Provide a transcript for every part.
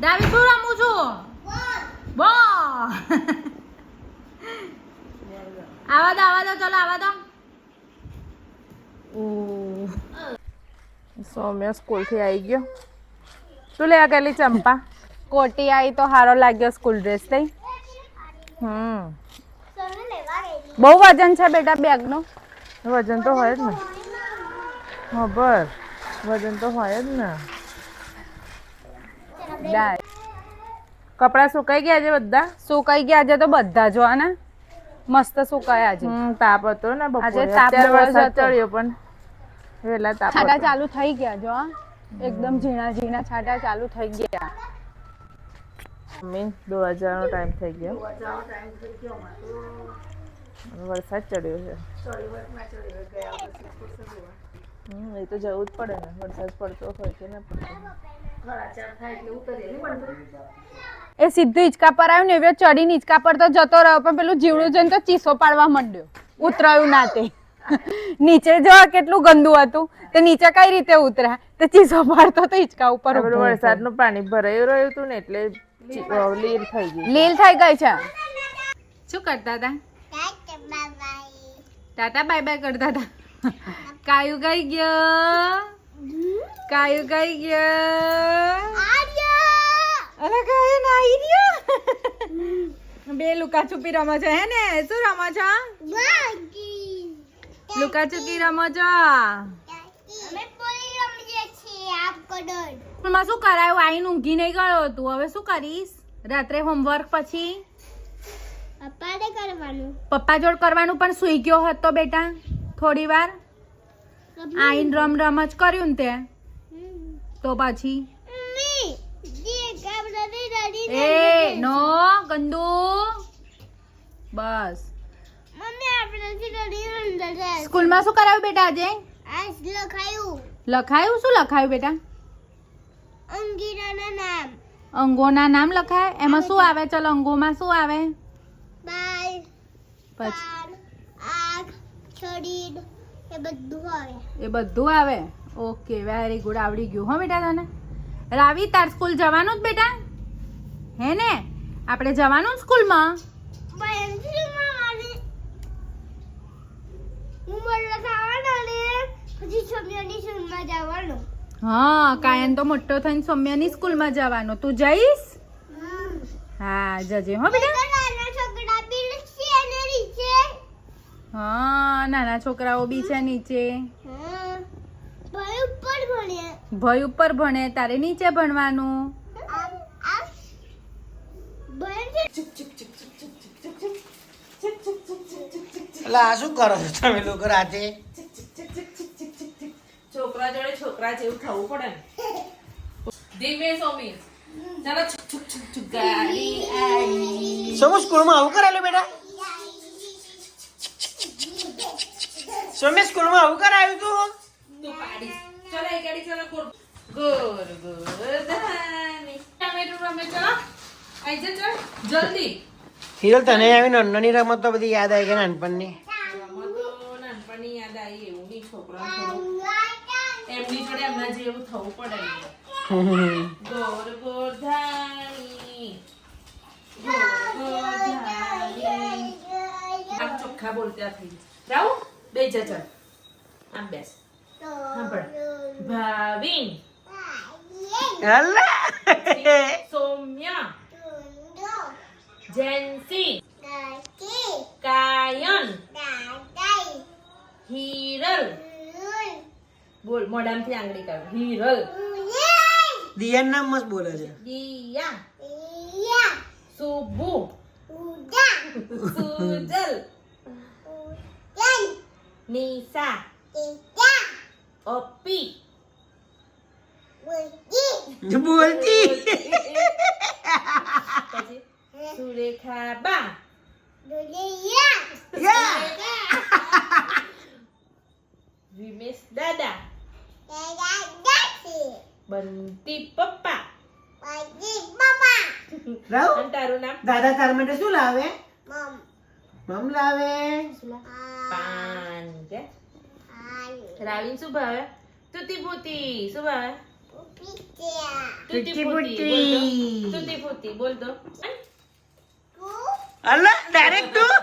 દાવી, શું રમું છું? બોલ. આવા દો, આવા ચલો, આવા દો. સૌમ્ય સ્કૂલથી આવી ગયો. શું લેવા ગયેલી ચંપા. કોટી આવી તો સારો લાગ્યો સ્કૂલ ડ્રેસ લઈ. હમ. બહુ વજન છે બેટા બેગનો. વજન તો હોય જ ને. ખબર. વજન તો હોય જ ને. ડાય કપડાં સુકાઈ ગયા છે બધા? સુકાઈ ગયા છે તો બધા જો ને? મસ્ત સુકાય છે. તાપ હતો ને આજે તાપ વરસાદ ચડ્યો પણ. વેલા તાપ છાટા ચાલુ થઈ ગયા જો. એકદમ ઝીણા ઝીણા છાટા ચાલુ થઈ ગયા. મમ્મી હજાર નો ટાઈમ થઈ ગયો. વરસાદ ચડ્યો છે. એ તો જવું જ પડે ને. વરસાદ પડતો હોય કે ના પડતો. એ સીધું હિંચકા પર આવ્યું ને એવો ચડીને હિંચકા પર તો જતો રહ્યો પણ પેલું જીવડું જોઈને તો ચીસો પાડવા માંડ્યો. ઉતરાયું ના તે. નીચે જો કેટલું ગંદુ હતું તે નીચે કઈ રીતે ઉતરા તે ચીસો પાડતો તો હિંચકા ઉપર. વરસાદનું પાણી ભરાયું રહ્યું હતું ને એટલે લીલ થઈ ગઈ લીલ થઈ ગઈ છે. શું કરતા હતા ટાટા બાય બાય કરતા હતા કાયું ગઈ ગયો? કાયું ગઈ ગયો અરે કાયું ના આવી રહ્યો બે લુકા છુપી રમો છો હે ને? શું રમો છો લુકા છુપી રમો છો માં શું કરાયું? આઈને ઊંઘી નહીં ગયો તું. હવે શું કરીશ? રાત્રે હોમવર્ક પછી? પપ્પા જોડ કરવાનું પણ સુઈ ગયો હતો બેટા થોડી વાર આઈન રમ રમ જ કર્યું ને તે. તો પછી. એ નો ગંદુ. બસ. સ્કૂલમાં શું કરાવ્યું બેટા આજે? લખાયું. શું લખાયું બેટા? અંગોના નામ લખાય? એમાં શું આવે? ચલો અંગોમાં શું આવે? પછી. એ બધું આવે. એ બધું આવે? ઓકે વેરી ગુડ આવડી ગયું હો બેટા તને? રાવી તાર સ્કૂલ જવાનું જ બેટા? હે ને? આપણે જવાનું સ્કૂલમાં? હા કાયન તો મોટો થઈને સૌમ્યાની સ્કૂલમાં જવાનો. તું જઈશ? હા જજે હો બેટા હા નાના છોકરાઓ બી છે નીચે. ભય ઉપર ભણે. તારે નીચે ભણવાનું. એટલે આ શું કરો છો તમે લોકો રાતે? છોકરા જોડે છોકરા જેવું થવું પડે ધીમે સોમી. ચાલો છુક છુક છુક છુક ગાડી આવી સોમુ સ્કૂલમાં આવું કરેલું બેટા? સોમે સ્કૂલમાં આવું કરાયું તું? તું પાડીશ ચલો એ ગાડી ચલો ગોર ગોર ગોરધાની ટમેટું રમે ચલો આઈ જા ચલ જલ્દી. હિરલ તને આવી નાની રમત તો બધી યાદ આવી ગઈ નાનપણની? રમતો નાનપણની યાદ આવી એવું નહીં છોકરા એમની જોડે એમના જેવું થવું પડે ગોર ગોરધાની ગોર ગોરધાની આમ ચોખ્ખા બોલતા થઈ જાઉં બે જા ચાલ આમ બેસ. સાંભળ. ભાવિન. સૌમ્ય સૌમ્યા. જેન્સી કાયન. હિરલ. બોલ મોઢામાંથી આંગળી કાઢ. હિરલ. દિયાન નામ મસ્ત બોલે છે. દિયા. સુબુ સુજલ. નિશા ઓપી બોલતી પછી સુરેખાબા યા! વિમેશ દાદા બંટી પપ્પા રાવ અને તારું નામ દાદા તાર માટે શું લાવે મમ લાવે પાન કે રાવીન શું ભાવે? તુતી પૂતી શું ભાવે? તૂટી પૂતી તૂટી પૂતી બોલ દો. અલ્લા ડાયરેક્ટ તું.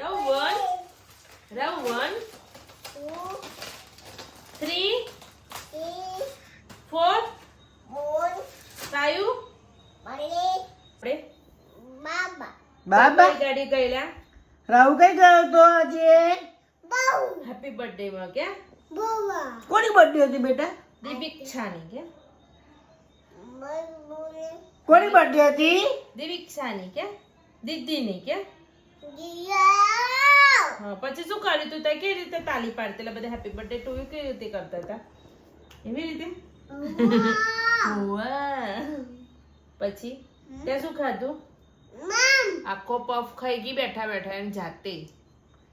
રવન રવન three four Three. Four. Five. બાબા. ગાડી ગયેલા. રાહુ કઈ ગયો તો આજે હેપી બર્થડે માં કે કોની બર્થડે હતી બેટા દિવીક્ષાની કે કોની બર્થડે હતી દિવીક્ષાની કે દીદીની કે હા પછી શું કર્યું તું ત્યાં કેવી રીતે તાલી પાડતી એટલે બધા હેપી બર્થડે ટુ યુ કેવી રીતે કરતા હતા એવી રીતે વાહ. પછી ત્યાં શું ખાધું આખો પફ ખાઈ ગઈ બેઠા બેઠા એની જાતે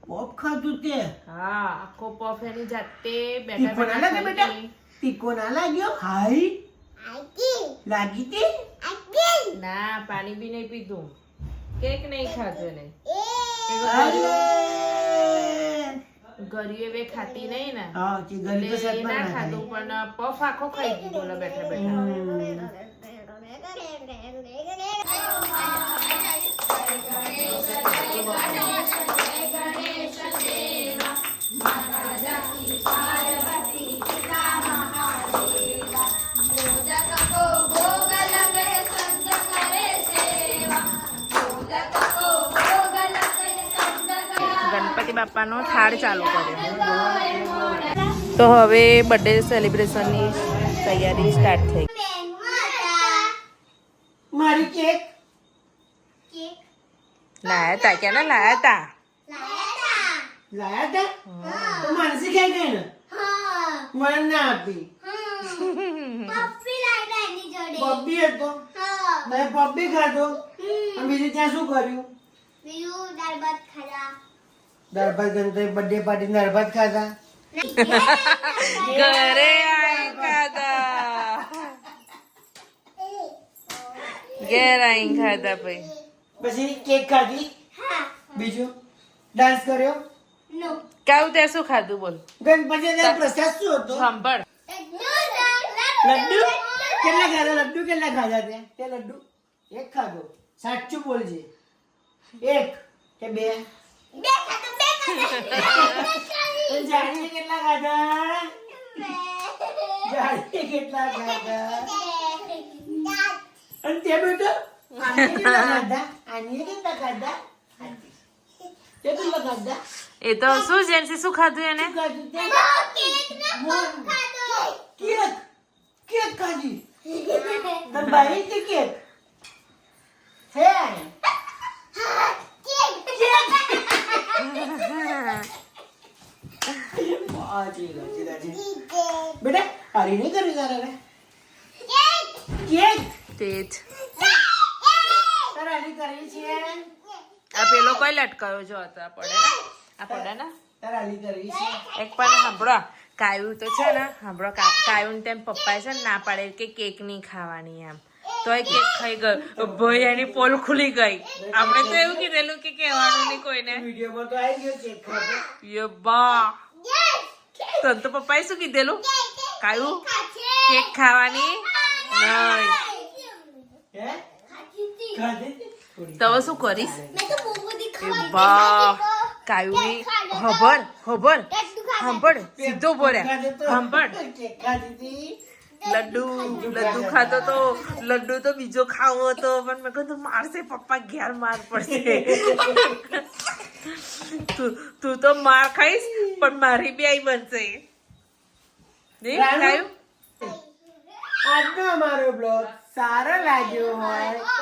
પોપ ખાધું તે હા આખો પફ એની જાતે બેઠા તીખો ના લાગે બેઠા બેટા ખાઈ ગઈ. તીખો ના લાગ્યો હાઈ લાગી તી ના પાણી બી નહીં પીધું કેક નહીં ખાધું ને અરે ગરી હવે ખાતી નહીં ને હા તે ગરી તો એટલે એ સાત ના ના ખાધું પણ પફ આખો ખાઈ ગઈ બોલો બેઠા બેઠા ગણપતિ બાપાનો થાળ ચાલુ કર્યો તો હવે બર્થડે સેલિબ્રેશનની તૈયારી સ્ટાર્ટ થઈ મારી કેક લાયા તા કે ને લાયા તા લાયા તા તો માનસી ખાઈ ગઈ ને મને ના આપી પપ્પી હતો મેં પપ્પી ખાધો અને બીજું ત્યાં શું કર્યું દાળ ભાત ગણતરી બર્થડે પાર્ટી દાળ ભાત ખાધા ઘરે આઈ ખાધા ઘેર આઈ ખાધા ભાઈ પછી કેક ખાધી બીજું? ડાન્સ કર્યો? કાવું તે શું ખાધું બોલ. ગણપતિ ના પ્રસાદ શું હતો? સાંભળ. લડ્ડુ કેટલા ખાધા? લડ્ડુ કેટલા ખાધા તે? તે લડ્ડુ. એક ખાધો. સાચું બોલજે. એક કે બે? અને જાણીએ કેટલા ખાધા? જાણીએ કેટલા ખાધા? અને તે બેટા? આને કેટલા ખાધા? આને કેટલા ખાધા તે કેટલા ખાધા એ તો શું જેન્સી શું ખાધું એને શું ખાધું તે કેક કેક ખાધી તને ભાઈ કે કેક હે આ જી લા, જી લા, જી. બેટા હારી નહીં કરવી તારે હવે. કેક તેજ કરી છે. આ પેલો કોઈ લટકાયો જો હતો આ પડે આ પડે ને? એક પણ સાંભળો કાયું તો છે ને સાંભળો કાયું તેમ પપ્પાએ છે ને ના પાડે કે કેક નહીં ખાવાની એમ. તોય કેક ખાઈ ગયો. ભાઈ એની પોલ ખુલી ગઈ. આપણે તો એવું કીધેલું કે કહેવાનું નહીં કોઈને. વિડીયોમાં તો આવી ગયો ચેક યે બા. તને તો પપ્પાએ શું કીધેલું? કાયું કેક ખાવાની નહીં. હે. તો હવે શું કરીશ? કાયુની હબળ હબળ સાંભળ સીધો બોલ્યા. સાંભળ. લડ્ડુ લડ્ડુ ખાતો તો લડ્ડુ તો બીજો ખાવો હતો પણ મેં કહ્યું મારશે પપ્પા ઘેર માર પડશે. તું તું તો માર ખાઈશ પણ મારી બી આઈ બનશે. નહીં ખાયું આજનો અમારો બ્લોગ સારો લાગ્યો હોય